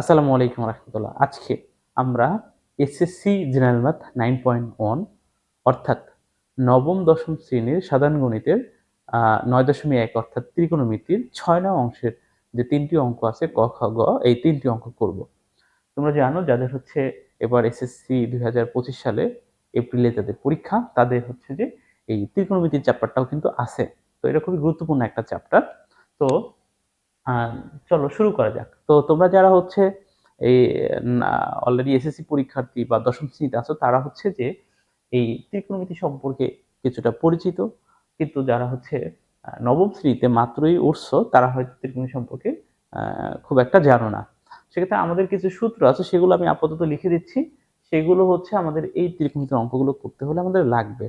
আসসালামু আলাইকুম রহমতুল্লাহ। আজকে আমরা SSC general math nine point one অর্থাৎ নবম, দশম শ্রেণির সাধারণ গণিতের নয় দশমিক এক, অর্থাৎ ত্রিকোণমিতির ছয় নং অংশের যে তিনটি অঙ্ক আছে, ক, খ, গ, এই তিনটি অঙ্ক করব। তোমরা জানো, যাদের হচ্ছে এবার এসএসসি দুই হাজার পঁচিশ সালে এপ্রিলে যাদের পরীক্ষা, তাদের হচ্ছে যে এই ত্রিকোণমিতির চ্যাপ্টারটাও কিন্তু আছে। তো এটা খুবই গুরুত্বপূর্ণ একটা চ্যাপ্টার তো চলো, শুরু করা যাক। তো তোমরা যারা হচ্ছে এই অলরেডি এসএসসি পরীক্ষার্থী বা দশম শ্রেণীতে আছো, তারা হচ্ছে যে এই ত্রিকোণমিতি সম্পর্কে কিছুটা পরিচিত। কিন্তু যারা হচ্ছে নবম শ্রেণীতে মাত্রই উঠছো, তারা হয়তো ত্রিকোণমিতি সম্পর্কে খুব একটা জানো না। সেক্ষেত্রে আমাদের কিছু সূত্র আছে, সেগুলো আমি আপাতত লিখে দিচ্ছি। সেগুলো হচ্ছে আমাদের এই ত্রিকোণমিতির অঙ্কগুলো করতে হলে আমাদের লাগবে।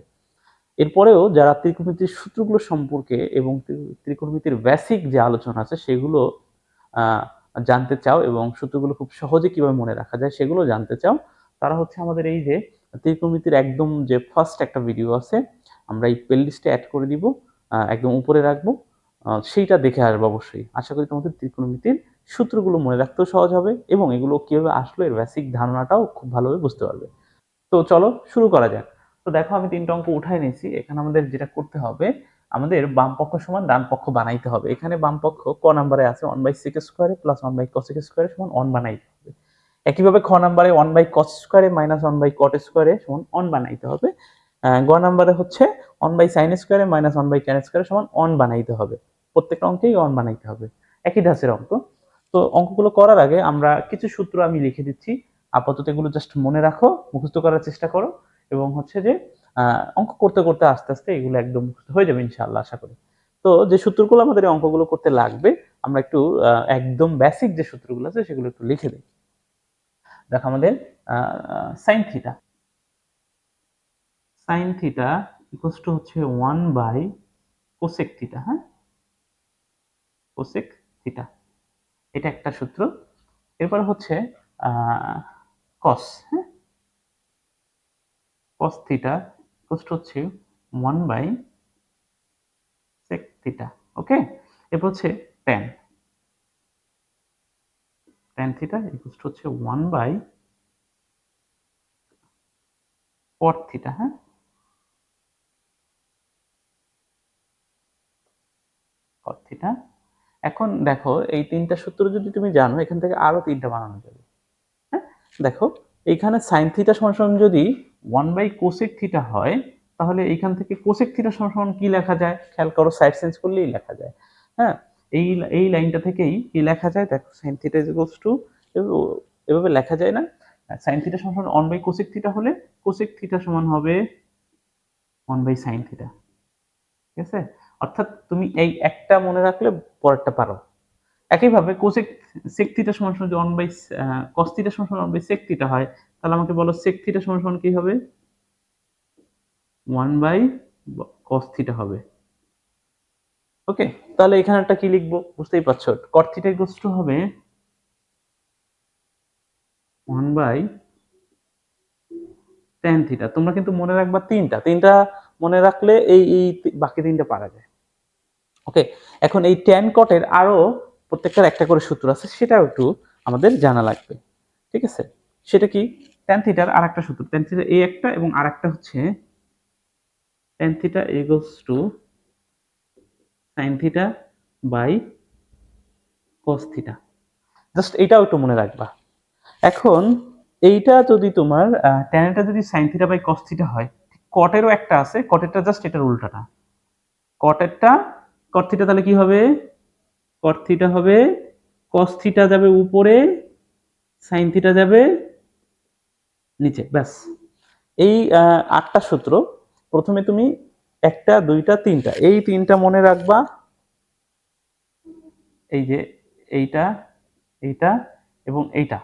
এরপরেও যারা ত্রিকোণমিতির সূত্রগুলো সম্পর্কে এবং ত্রি- ত্রিকোণমিতির বেসিক যে আলোচনা আছে, সেগুলো জানতে চাও এবং সূত্রগুলো খুব সহজে কীভাবে মনে রাখা যায় সেগুলো জানতে চাও, তারা হচ্ছে আমাদের এই যে ত্রিকোণমিতির একদম যে ফার্স্ট একটা ভিডিও আছে, আমরা এই প্লে লিস্টে অ্যাড করে দিব একদম উপরে রাখব সেইটা দেখে আসব অবশ্যই। আশা করি তোমাদের ত্রিকোণমিতির সূত্রগুলো মনে রাখতেও সহজ হবে এবং এগুলো কীভাবে আসলো এর বেসিক ধারণাটাও খুব ভালোভাবে বুঝতে পারবে। তো চলো শুরু করা যাক। তো দেখো আমি তিনটা অঙ্ক উঠাই নিয়েছি। এখানে আমাদের যেটা করতে হবে, আমাদের বাম পক্ষ সমান ডান পক্ষ বানাইতে হবে। এখানে বাম পক্ষ ক নাম্বারে আছে ওয়ান বাই সিক্স স্কোয়ারে প্লাস ওয়ান বাই কসিক স্কোয়ারে সমান ওয়ান বানাইতে হবে। একইভাবে খ নাম্বারে ওয়ান বাই কস স্কোয়ারে মাইনাস ওয়ান বাই কট স্কোয়ারে সমান ওয়ান বানাইতে হবে। গ নাম্বারে হচ্ছে ওয়ান বাই সাইন স্কোয়ারে মাইনাস ওয়ান বাই ট্যান স্কোয়ারে সমান ওয়ান বানাইতে হবে। প্রত্যেকটা অঙ্কেই ওয়ান বানাইতে হবে। একই ধাঁচের অঙ্ক। তো অঙ্কগুলো করার আগে আমরা কিছু সূত্র আমি লিখে দিচ্ছি। আপাতত এগুলো জাস্ট মনে রাখো, মুখস্থ করার চেষ্টা করো। এবং হচ্ছে যে অঙ্ক করতে করতে আস্তে আস্তে এগুলো একদম হয়ে যাবে ইনশাআল্লাহ, আশা করি। তো যে সূত্রগুলো আমাদের এই অঙ্কগুলো করতে লাগবে, আমরা একটু একদম বেসিক যে সূত্রগুলো আছে সেগুলো একটু লিখে দিই দেখো আমাদের sine theta sine theta equals to হচ্ছে ওয়ান বাই কোসেক থিটা হ্যাঁ? কোসেক থিটা এটা একটা সূত্র। এরপর হচ্ছে কস হ্যাঁ? কস থিটা ইকুয়ালস টু হচ্ছে one by sec theta okay এরপর হচ্ছে ট্যান থিটা ইকুয়ালস টু হচ্ছে ওয়ান বাই কট থিটা হ্যাঁ? কট থিটা এখন দেখো, এই তিনটা সূত্র যদি তুমি জানো, এখান থেকে আরও তিনটা বানানো যাবে। হ্যাঁ? দেখো, এইখানে সাইন থিটা সমান যদি ওয়ান বাই কোসেক থিটা হয়, তাহলে এইখান থেকে কোসেক থিটা সমান কি লেখা যায়? খেয়াল করো সাইড চেঞ্জ করলেই লেখা যায়। হ্যাঁ? এই এই লাইনটা থেকেই কি লেখা যায়? দেখো সাইন থিটা ইজ টু এভাবে লেখা যায় না। সাইন থিটা সমান ওয়ান বাই কোসেক থিটা হলে কোসেক থিটা সমান হবে ওয়ান বাই সাইন থিটা ঠিক আছে? অর্থাৎ তুমি এই একটা মনে রাখলে পরেরটা পারো। একইভাবে কোসেক সেক থিটা সমান সমান ওয়ান বাই কস থিটা সমান ওয়ান বাই সেক থিটা হয় তাহলে আমাকে বলো সেক থিটা সমান সমান কি হবে? ওয়ান বাই কস থিটা হবে। ওকে তাহলে এখানে একটা কি লিখব? বুঝতেই পারছ? কট থিটা ইকুয়ালস টু হবে ওয়ান বাই টেন থিটা তোমরা কিন্তু মনে রাখবা তিনটা। তিনটা মনে রাখলে এই এই বাকি তিনটা পারা যায়। ওকে এখন এই টেন কটের আরও প্রত্যেকটার একটা করে সূত্র আছে, সেটাও একটু আমাদের জানা লাগবে। ঠিক আছে? সেটা কি? টেন থিটার আর একটা সূত্র। টেন থিটা এই একটা এবং আর একটা হচ্ছে tan theta equals to sine theta by cos theta just এইটাও একটু মনে রাখবা। এখন এইটা যদি তোমার ট্যানটা যদি sine theta by cos theta হয় কটেরও একটা আছে কটেরটা জাস্ট এটার উল্টাটা। কটেরটা কট থিটা তাহলে কি হবে? কট থিটা হবে কস থিটা যাবে উপরে সাইন থিটা যাবে নিচে, ব্যাস। এই আটটা সূত্র, প্রথমে তুমি একটা, দুইটা, তিনটা, এই তিনটা মনে রাখবা। এই যে এইটা এইটা এবং এইটা।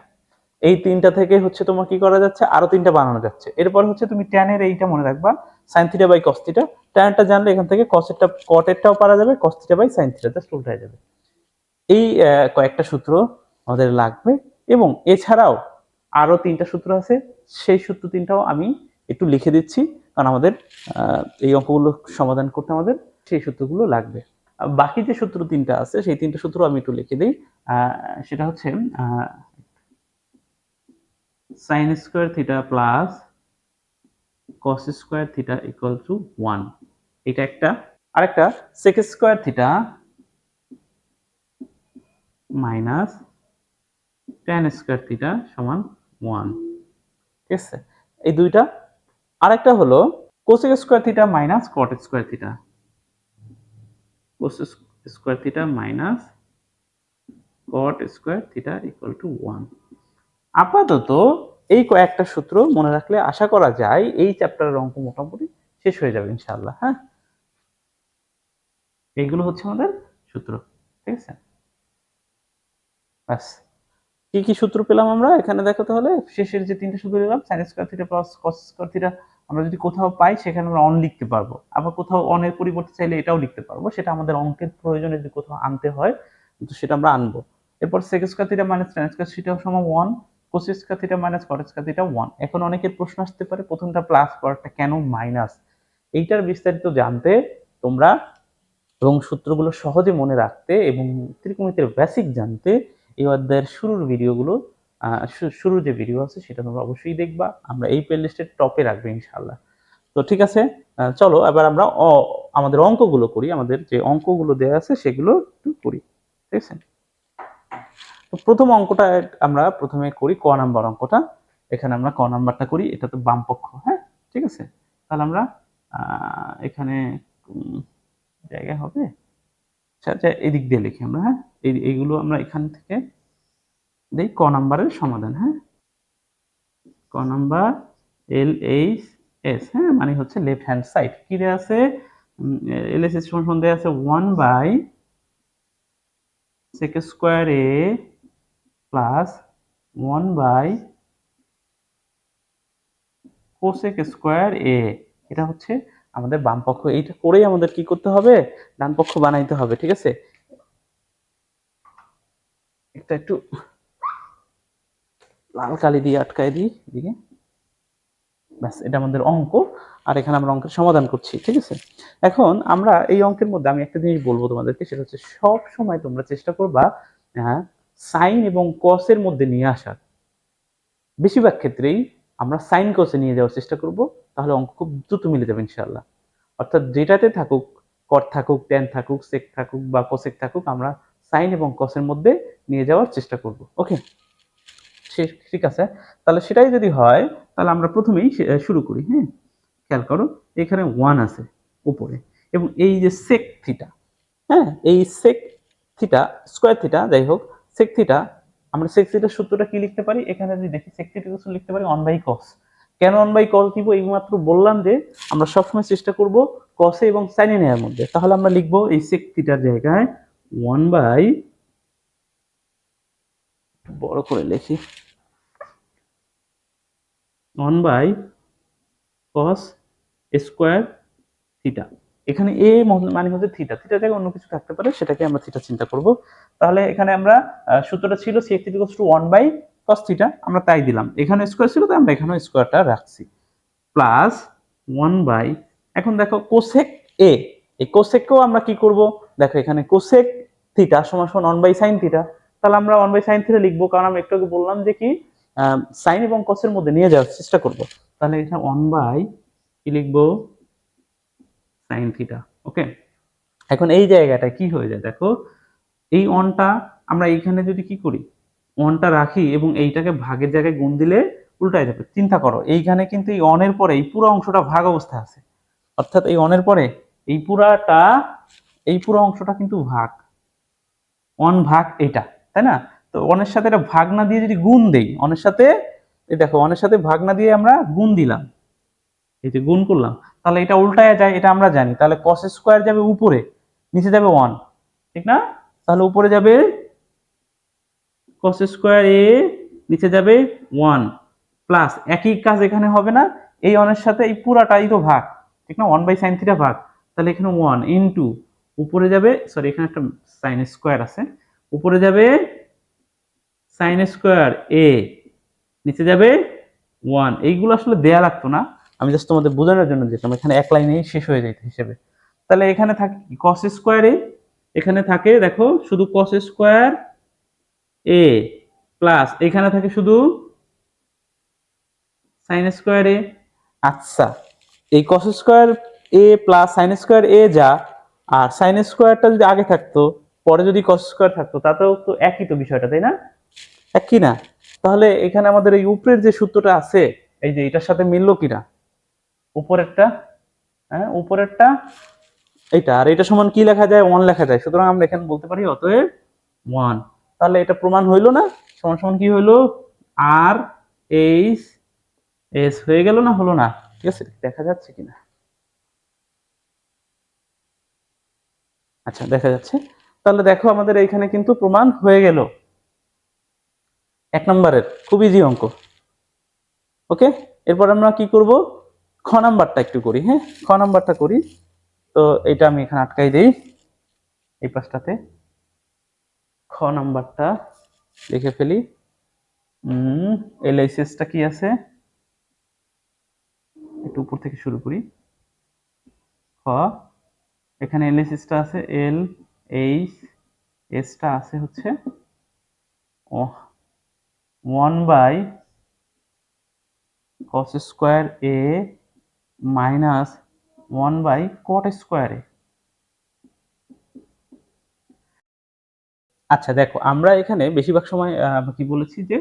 এই তিনটা থেকে হচ্ছে তোমার কি করা যাচ্ছে? আরও তিনটা বানানো যাচ্ছে। এরপর হচ্ছে তুমি ট্যানের এইটা মনে রাখবা sine theta by cos theta ট্যানটা জানলে এখান থেকে কসেরটা কটেরটাও পারা যাবে cos theta by sine theta just উল্টায় যাবে। এই কয়েকটা সূত্র আমাদের লাগবে এবং এছাড়াও আরও তিনটা সূত্র আছে। সেই সূত্র তিনটাও আমি একটু লিখে দিচ্ছি, কারণ আমাদের এই অঙ্কগুলো সমাধান করতে আমাদের সেই সূত্রগুলো লাগবে। বাকি যে সূত্র তিনটা আছে, সেই তিনটা সূত্র আমি একটু লিখে দিই। সেটা হচ্ছে sine square theta plus cos square theta equal to one এটা একটা, আরেকটা sec square theta minus tan square theta সমান ওয়ান। ঠিক আছে? এই দুইটা। আরেকটা হলো cosec square theta minus cot square theta cos square theta minus cot square theta equal to one আপাতত এই কয়েকটা সূত্র মনে রাখলে আশা করা যায় এই চ্যাপ্টারের অঙ্ক মোটামুটি শেষ হয়ে যাবে ইনশাআল্লাহ হ্যাঁ? এইগুলো হচ্ছে আমাদের সূত্র, ঠিক আছে? ব্যাস। কি কি সূত্র পেলাম আমরা? এখানে দেখো তাহলে, শেষের যে তিনটে সূত্র পেলাম sine square theta plus cos square theta আমরা যদি কোথাও পাই, সেখানে আমরা অন লিখতে পারব। আবার কোথাও অনের পরিবর্তে চাইলে এটাও লিখতে পারব। সেটা আমাদের অঙ্কের প্রয়োজনে যদি কোথাও আনতে হয়, তো সেটা আমরা আনব। এরপর sec square theta minus tan square theta সমান one cos square theta minus cot square theta one এখন অনেকের প্রশ্ন আসতে পারে, প্রথমটা প্লাস পরেরটা কেন মাইনাস এইটার বিস্তারিত জানতে তোমরা এবং সূত্রগুলো সহজে মনে রাখতে এবং ত্রিকোণমিতির বেসিক জানতে এই অধ্যায়ের শুরুর ভিডিওগুলো আহ, শু- শুরুর যে ভিডিও আছে সেটা তোমরা অবশ্যই দেখবা। আমরা এই প্লে লিস্টের টপে রাখব ইনশাল্লাহ তো ঠিক আছে চলো এবার আমরা আমাদের অঙ্কগুলো করি। আমাদের যে অঙ্কগুলো দেওয়া আছে সেগুলো একটু করি। ঠিক আছে? তো প্রথম অঙ্কটা আমরা প্রথমে করি ক নাম্বার অঙ্কটা। এখানে আমরা ক নাম্বারটা করি এটা তো বাম পক্ষ হ্যাঁ? ঠিক আছে? তাহলে আমরা এখানে জায়গা হবে? আচ্ছা আচ্ছা এদিক দিয়ে লিখি আমরা হ্যাঁ? এই, এইগুলো আমরা এখান থেকে দেই ক নাম্বারের সমাধান হ্যাঁ? ক নাম্বার এল এইচ এস হ্যাঁ? মানে হচ্ছে লেফট হ্যান্ড সাইড কি দেওয়া আছে? এল এস এস সমান দেওয়া আছে one by sec square A plus one by cosec square A এটা হচ্ছে আমাদের বাম পক্ষ। এইটা করেই আমাদের কি করতে হবে? ডান পক্ষ বানাইতে হবে, ঠিক আছে? একটা, একটু লাল কালি দিয়ে আটকায় দিই, এদিকে। ব্যাস, এটা আমাদের অঙ্ক, আর এখানে আমরা অঙ্কের সমাধান করছি, ঠিক আছে? এখন আমরা এই অঙ্কের মধ্যে আমি একটা জিনিস বলব তোমাদেরকে, সেটা হচ্ছে সব সময় তোমরা চেষ্টা করবা হ্যাঁ সাইন এবং কসের মধ্যে নিয়ে আসার। বেশিরভাগ ক্ষেত্রেই আমরা সাইন কসে নিয়ে যাওয়ার চেষ্টা করব, তাহলে অঙ্ক খুব দ্রুত মিলে যাবে ইনশাল্লাহ অর্থাৎ যেটাতে থাকুক কর থাকুক ট্যান থাকুক সেক থাকুক বা কোসেক থাকুক, আমরা সাইন এবং কসের মধ্যে নিয়ে যাওয়ার চেষ্টা করব। ওকে ঠিক আছে? তাহলে সেটাই যদি হয়, তাহলে আমরা প্রথমেই শুরু করি হ্যাঁ? খেয়াল করো, এখানে ওয়ান আছে উপরে। এবং এই যে সেক থিটা হ্যাঁ? এই সেক থিটা স্কোয়ার থিটা যাই হোক সেক থিটা আমরা সেক থিটার সূত্রটা কি লিখতে পারি? এখানে যদি দেখি সেক থিটা লিখতে পারি ওয়ান বাই কস কেন ওয়ান বাই কস দিব এইমাত্র বললাম যে, আমরা সবসময় চেষ্টা করব কসে এবং সাইনে নেওয়ার মধ্যে। তাহলে আমরা লিখব এই সেক থিটার জায়গায় ওয়ান বাই বড় করে লিখি। One by cos square theta এখানে এ মানে হচ্ছে থিটা থিটা জায়গায় অন্য কিছু থাকতে পারে, সেটাকে আমরা থিটা চিন্তা করব। তাহলে এখানে আমরা সূত্রটা ছিল sec one by cos theta আমরা তাই দিলাম। এখানে স্কোয়ার ছিল, তাই আমরা এখানেও স্কোয়ারটা রাখছি। প্লাস ওয়ান বাই এখন দেখো কোসেক এ এই কোসেককেও আমরা কি করব? দেখো এখানে কোসেক থিটা সমান সমান ওয়ান বাই সাইন থিটা তাহলে আমরা ওয়ান বাই সাইন থিটা লিখব, কারণ আমি একটু আগে বললাম যে কি সাইন এবং কসের মধ্যে নিয়ে যাওয়ার চেষ্টা করব। তাহলে এটা ওয়ান বাই কি লিখব? সাইন থিটা ওকে এখন এই জায়গাটা কি হয়ে যায় দেখো, এই অনটা আমরা এইখানে যদি কি করি অনটা রাখি এবং এইটাকে ভাগের জায়গায় গুণ দিলে উল্টায় যাবে, চিন্তা করো, এইখানে কিন্তু এই অনের পরে এই পুরো অংশটা ভাগ অবস্থায় আছে। অর্থাৎ এই অনের পরে এই পুরাটা, এই পুরো অংশটা কিন্তু ভাগ। অন ভাগ এটা। তাই না? তো অনের সাথে এটা ভাগ না দিয়ে যদি গুণ দেই, অনের সাথে, এই দেখো, অনের সাথে ভাগ না দিয়ে আমরা গুণ দিলাম। এই যে গুণ করলাম, তাহলে এটা উল্টায় যায়, এটা আমরা জানি। তাহলে কস স্কোয়ার যাবে উপরে, নিচে যাবে ওয়ান ঠিক না? তাহলে উপরে যাবে কস স্কোয়ার এ, নিচে যাবে ওয়ান প্লাস একই কাজ এখানে হবে না, এই অনের সাথে এই পুরাটাই তো ভাগ, ঠিক না? ওয়ান বাই সাইন থিটা ভাগ, তাহলে এখানে ওয়ান ইন্টু উপরে যাবে সরি এখানে একটা সাইন স্কোয়ার আছে উপরে যাবে সাইন স্কোয়ার এ নিচে যাবে ওয়ান এইগুলো আসলে দেয়া লাগতো না। আমি জাস্ট তোমাদের বোঝানোর জন্য যেতাম এখানে এক লাইনেই শেষ হয়ে যেত হিসেবে। তাহলে এখানে থাকে কস স্কোয়ারে এখানে থাকে দেখো শুধু কস স্কোয়ার এ প্লাস এখানে থাকে শুধু সাইন স্কোয়ার এ আচ্ছা এই cos square A plus sine square A যা, আর সাইন স্কোয়ারটা যদি আগে থাকতো পরে যদি কস স্কোয়ার থাকতো তাতেও তো একই তো বিষয়টা তাই না? একই না। তাহলে এখানে আমাদের এই উপরের যে সূত্রটা আছে এই যে এটার সাথে মিললো কিনা? উপরেরটা হ্যাঁ উপরেরটা। এইটা আর এটা সমান কি লেখা যায়? ওয়ান লেখা যায়। সুতরাং আমরা এখানে বলতে পারি অতএব ওয়ান তাহলে এটা প্রমাণ হইল না? সমান সমান কি হইল? আর এইচ এস হয়ে গেল না হলো না? ঠিক আছে দেখা যাচ্ছে কিনা? আচ্ছা দেখা যাচ্ছে। তাহলে দেখো আমাদের এইখানে কিন্তু প্রমাণ হয়ে গেল। এক নম্বরের, খুব ইজি অঙ্ক। ওকে এরপর আমরা কি করব? খ নাম্বারটা একটু করি হ্যাঁ? খ নাম্বারটা করি। তো এটা আমি এখানে আটকাই দেই। এই পাশটাতে খ নাম্বারটা লিখে ফেলি। এলআইসিএসটা কি আছে? একটু উপর থেকে শুরু করি। খ, এখানে এলএসএসটা আছে এল এইচ এসটা আছে হচ্ছে one by cos square A minus one by cot square A আচ্ছা দেখো, আমরা এখানে বেশিরভাগ সময় কি বলেছি যে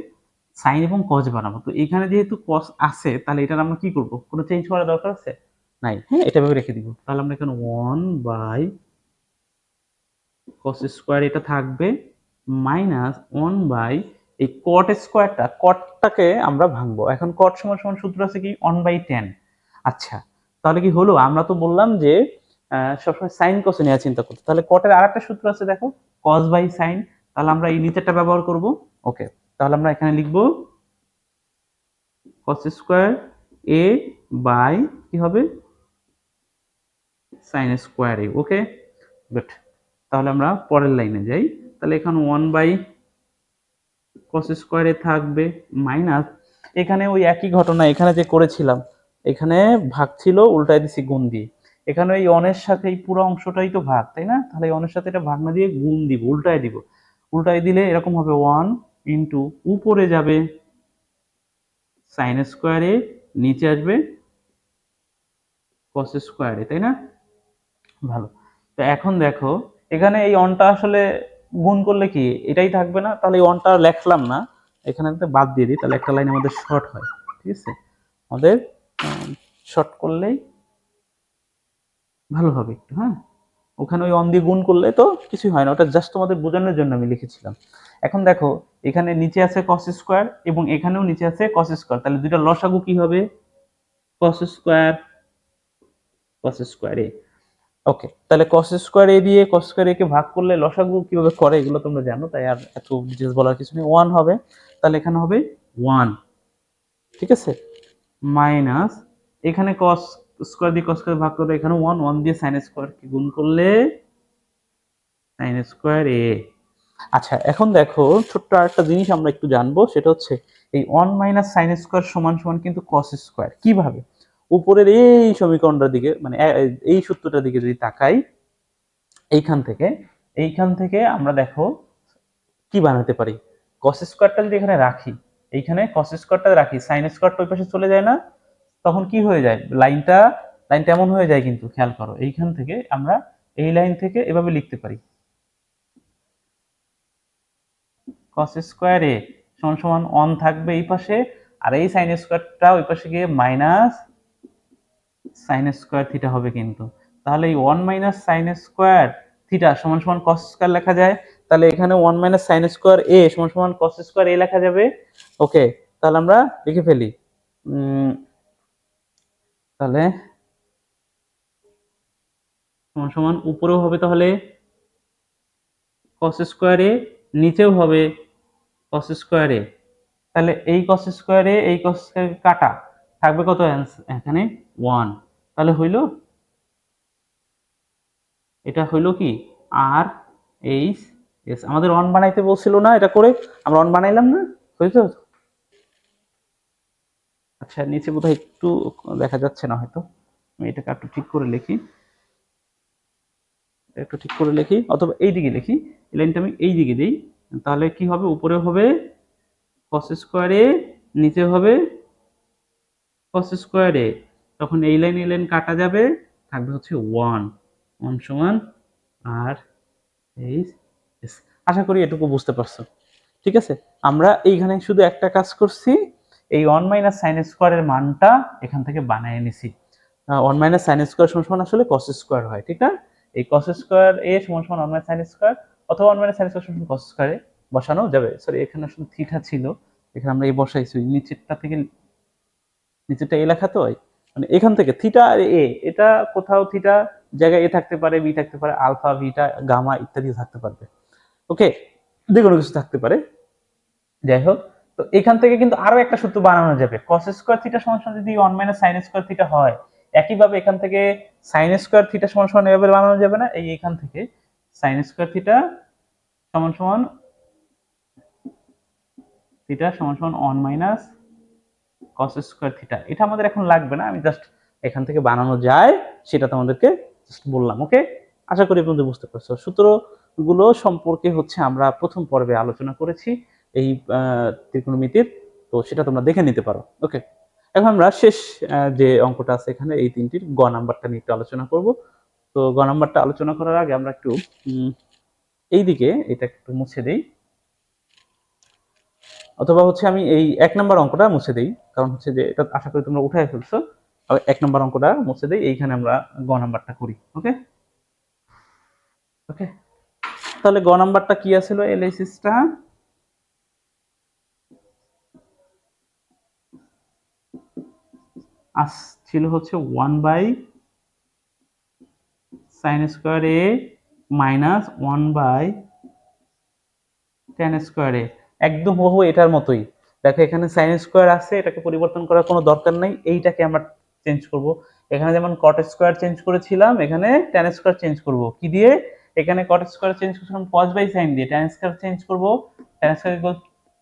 সাইন এবং কজ বানাবো। তো এখানে যেহেতু কস আছে, তাহলে এটার আমরা কি করব? কোনো চেঞ্জ করার দরকার আছে? নাই। হ্যাঁ এটা ভাবে রেখে দিব। তাহলে আমরা এখানে ওয়ান বাই কস স্কোয়ার এটা থাকবে মাইনাস ওয়ান বাই এই কট স্কোয়ারটা কটটাকে আমরা ভাঙবো। এখন কট সমান সমান সূত্র আছে কি? ওয়ান বাই টেন আচ্ছা তাহলে কি হলো? আমরা তো বললাম যে সবসময় সাইন কসে নিয়ে চিন্তা করতে। তাহলে কটের আর একটা সূত্র আছে, দেখো কস বাই সাইন তাহলে আমরা এই নিচেরটা ব্যবহার করব। ওকে তাহলে আমরা এখানে লিখব কস স্কোয়ার এ বাই কি হবে? Sine square A okay good তাহলে আমরা পরের লাইনে যাই। তাহলে এখানে ওয়ান বাই কস স্কোয়ারে থাকবে মাইনাস এখানে ওই একই ঘটনা এখানে যে করেছিলাম, এখানে ভাগ ছিল, উল্টায় দিছি গুণ দিয়ে। এখানে এই অনের সাথে এই পুরো অংশটাই তো ভাগ, তাই না? তাহলে অনের সাথে এটা ভাগ না দিয়ে গুণ দিব, উল্টায় দিব। উল্টায় দিলে এরকম হবে ওয়ান ইন্টু উপরে যাবে সাইন স্কোয়ারে নিচে আসবে কস স্কোয়ারে তাই না? ভালো। তো এখন দেখো এখানে এই অনটা আসলে গুণ করলে কি? এটাই থাকবে না? তাহলে এই অনটা লেখলাম না। এখানে একটা বাদ দিয়ে দিই, তাহলে একটা লাইন আমাদের শর্ট হয়, ঠিক আছে? আমাদের শর্ট করলেই ভালো হবে একটু হ্যাঁ? ওখানে ওই অন দিয়ে গুণ করলে তো কিছুই হয় না, ওটা জাস্ট তোমাদের বোঝানোর জন্য আমি লিখেছিলাম। এখন দেখো, এখানে নিচে আছে কস স্কোয়ার এবং এখানেও নিচে আছে কস স্কোয়ার তাহলে দুইটা লসাগু কি হবে? Cos square cos square okay তাহলে কস স্কোয়ার এ দিয়ে কস স্কোয়ার এ কে ভাগ করলে লসাগু কীভাবে করে এগুলো তোমরা জানো, তাই আর এত ডিটেলস বলার কিছু নেই। ওয়ান হবে, তাহলে এখানে হবে ওয়ান ঠিক আছে? মাইনাস এখানে কস স্কোয়ার দিয়ে কস স্কোয়ার ভাগ করলে এখানে ওয়ান ওয়ান দিয়ে সাইন স্কোয়ার কি গুণ করলে সাইন স্কোয়ার এ আচ্ছা এখন দেখো, ছোট্ট আরেকটা জিনিস আমরা একটু জানব, সেটা হচ্ছে এই ওয়ান মাইনাস সাইন স্কোয়ার সমান সমান কিন্তু কস স্কোয়ার কীভাবে? উপরের এই সমীকরণটার দিকে মানে এই সূত্রটার দিকে যদি তাকাই, এইখান থেকে এইখান থেকে আমরা দেখো কি বানাতে পারি? কস স্কোয়ারটা যদি এখানে রাখি, এইখানে কস স্কোয়ারটা রাখি সাইন স্কোয়ারটা ওই পাশে চলে যায় না? তখন কি হয়ে যায়? লাইনটা লাইনটা এমন হয়ে যায় কিন্তু, খেয়াল করো, এইখান থেকে আমরা এই লাইন থেকে এভাবে লিখতে পারি। কস স্কোয়ারে সমান সমান অন থাকবে এই পাশে, আর এই সাইন স্কোয়ারটা ওই পাশে গিয়ে মাইনাস সাইন স্কোয়ার থিটা হবে কিন্তু। তাহলে এই one minus sine square theta সমান সমান কস স্কোয়ার লেখা যায়। তাহলে এখানে one minus sine square A সমান সমান কস স্কোয়ার এ লেখা যাবে। ওকে, তাহলে আমরা লিখে ফেলি। তাহলে সমান সমান উপরেও হবে তাহলে কস স্কোয়ারে নিচেও হবে কস স্কোয়ারে তাহলে এই কস স্কোয়ারে এই কস কাটা। থাকবে কত এখানে ওয়ান তাহলে হইল? এটা হইল কি? আর এইচ এস আমাদের ওয়ান বানাইতে বলছিল না এটা করে? আমরা ওয়ান বানাইলাম না? হয়েছে আচ্ছা নিচে বোধহয় একটু দেখা যাচ্ছে না হয়তো। আমি এটাকে একটু ঠিক করে লিখি। একটু ঠিক করে লিখি। অথবা এই দিকে লিখি। এই লাইনটা আমি এই দিকে দিই। তাহলে কি হবে? উপরে হবে কস স্কোয়ারে নিচে হবে কস স্কোয়ারে তখন এই লাইন এই লাইন কাটা যাবে, থাকবে হচ্ছে ওয়ান ওয়ান সমান আর এই। আশা করি এটুকু বুঝতে পারছ। ঠিক আছে? আমরা এইখানে শুধু একটা কাজ করছি, এই ওয়ান মাইনাস সাইন স্কোয়ারের মানটা এখান থেকে বানিয়ে নিছি। ওয়ান মাইনাস সাইন স্কোয়ার সমান সমান আসলে কস স্কোয়ার হয়, ঠিক না? এই কস স্কোয়ার এ সমান সমান ওয়ান মাইনাস সাইন স্কোয়ার অথবা ওয়ান মাইনাস সাইন স্কোয়ার সমান কস স্কোয়ারে বসানো যাবে। সরি এখানে আসলে থিটা ছিল, এখানে আমরা এই বসাইছি নিচেরটা থেকে নিচেরটা এ লেখা তো মানে এখান থেকে থিটা আর এ এটা কোথাও থিটা জায়গায় এ থাকতে পারে বি থাকতে পারে আলফা বিটা গামা ইত্যাদি থাকতে পারবে। ওকে যে কোনো কিছু থাকতে পারে। যাই হোক, তো এখান থেকে কিন্তু আরও একটা সূত্র বানানো যাবে। cos স্কয়ার থিটা সমান সমান যদি 1 মাইনাস sin স্কয়ার থিটা হয়, একইভাবে এখান থেকে sin স্কয়ার থিটা সমান সমান এভাবে বানানো যাবে না, এই এখান থেকে sin স্কয়ার থিটা সমান সমান থিটা সমান সমান 1 মাইনাস cos স্কয়ার থিটা এটা আমাদের এখন লাগবে না, আমি জাস্ট এখান থেকে বানানো যায়, সেটা তোমাদেরকে জাস্ট বললাম ওকে আশা করি বন্ধু বুঝতে পারছ। সূত্রগুলো সম্পর্কে হচ্ছে আমরা প্রথম পর্বে আলোচনা করেছি, এই ত্রিকোণমিতির, তো সেটা তোমরা দেখে নিতে পারো ওকে এখন আমরা শেষ যে অঙ্কটা আছে এখানে, এই তিনটির গ নাম্বারটা নিয়ে একটু আলোচনা করব। তো গ নাম্বারটা আলোচনা করার আগে আমরা একটু এইদিকে এটা একটু মুছে দেই। অথবা হচ্ছে আমি এই এক নম্বর অঙ্কটা মুছে দেই, কারণ হচ্ছে যে এটা আশা করি তোমরা উঠাই ফেলছো। এক নম্বর অঙ্কটা মুছে দেই, এইখানে আমরা গ নাম্বারটা করি, ওকে? ওকে? তাহলে গ নাম্বারটা কি আছিল এলআইসিসটা আস ছিল হচ্ছে one by sine square A minus one by tan square A. একদম হুবহু এটার মতোই। দেখো এখানে সাইন স্কোয়ার আছে, এটাকে পরিবর্তন করার কোনো দরকার নাই, এইটাকে আমরা চেঞ্জ করব। এখানে যেমন কট স্কোয়ার চেঞ্জ করেছিলাম, এখানে টেন স্কোয়ার চেঞ্জ করব। কি দিয়ে? এখানে কট স্কোয়ার চেঞ্জ করেছিলাম কস বাই সাইন দিয়ে। টেন স্কোয়ার চেঞ্জ করব tan square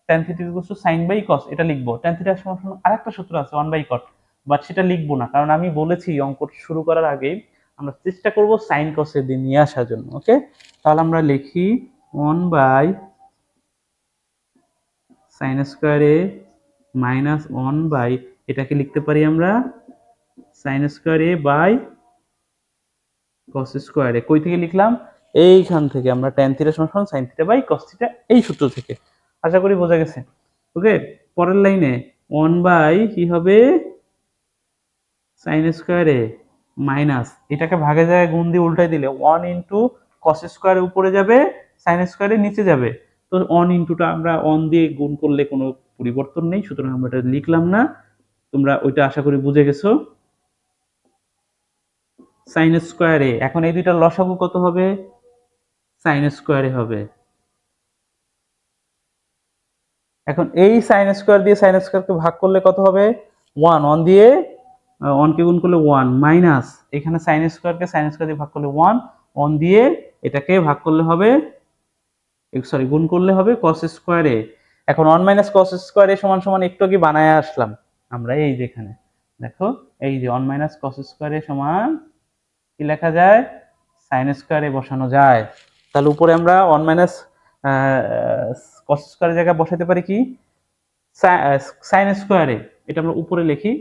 tan theta equal to sine by cos এটা লিখব। টেন থিটার সমান সমান আরেকটা সূত্র আছে ওয়ান বাই কট বাট সেটা লিখব না, কারণ আমি বলেছি অঙ্ক শুরু করার আগেই আমরা চেষ্টা করব সাইন কসের দিন নিয়ে আসার জন্য ওকে তাহলে আমরা লিখি ওয়ান বাই সাইন স্কোয়ারে মাইনাস ওয়ান বাই এটাকে লিখতে পারি আমরা সাইন স্কোয়ারে বাই কস স্কোয়ারে কই থেকে লিখলাম? এইখান থেকে, আমরা ট্যান থিটা সমান sine theta by cos theta এই সূত্র থেকে। আশা করি বোঝা গেছে। ওকে, পরের লাইনে ওয়ান বাই কি হবে? সাইন স্কোয়ারে মাইনাস এটাকে ভাগে জায়গায় গুণ দিয়ে উল্টাই দিলে ওয়ান ইন্টু কস স্কোয়ারের উপরে যাবে সাইন স্কোয়ারের নিচে যাবে। তো অন ইন্টুটা আমরা অন দিয়ে গুণ করলে কোনো পরিবর্তন নেই, সুতরাং আমরা এটা লিখলাম না। তোমরা ওইটা আশা করি বুঝে গেছো। সাইন স্কোয়ারে এখন এই দুইটা লসাগু কত হবে? সাইন স্কোয়ারে হবে। এখন এই সাইন স্কোয়ার দিয়ে সাইন স্কোয়ারকে ভাগ করলে কত হবে? ওয়ান ওয়ান দিয়ে ওয়ানকে গুণ করলে ওয়ান মাইনাস এখানে সাইন স্কোয়ারকে সাইন স্কোয়ার দিয়ে ভাগ করলে ওয়ান ওয়ান দিয়ে এটাকে ভাগ করলে হবে সরি গুণ করলে হবে কস স্কোয়ারে এখন ওয়ান মাইনাস কস স্কোয়ারে সমান সমান একটু আগে বানায় আসলাম। আমরা এই যেখানে দেখো, এই যে ওয়ান মাইনাস কস স্কোয়ারে সমান কি লেখা যায়? সাইন স্কোয়ারে বসানো যায়। তাহলে উপরে আমরা ওয়ান মাইনাস কস স্কোয়ারের জায়গায় বসাতে পারি কি? সাইন স্কোয়ারে এটা আমরা উপরে লিখি,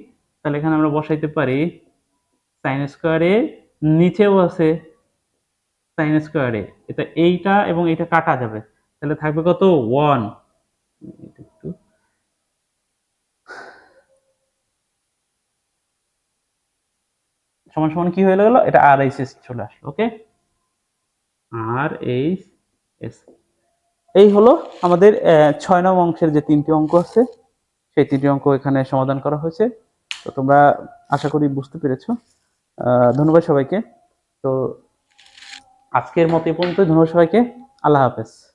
তাহলে এখানে আমরা বসাইতে পারি সাইন স্কোয়ারে নিচেও আছে। সাইন স্কোয়ারে এটা এইটা এবং এটা কাটা যাবে। তাহলে থাকবে কত? ওয়ান সমান সমান কি হয়ে গেল? এটা আর এইচ এস চলে আসলো ওকে আর এইচ এস এই হলো আমাদের ছয় নং অংশের যে তিনটি অঙ্ক আছে, সেই তিনটি অঙ্ক এখানে সমাধান করা হয়েছে। তো তোমরা আশা করি বুঝতে পেরেছ। ধন্যবাদ সবাইকে। তো আজকের মতো এই পর্যন্ত ধন্যবাদ সবাইকে। আল্লাহ হাফেজ।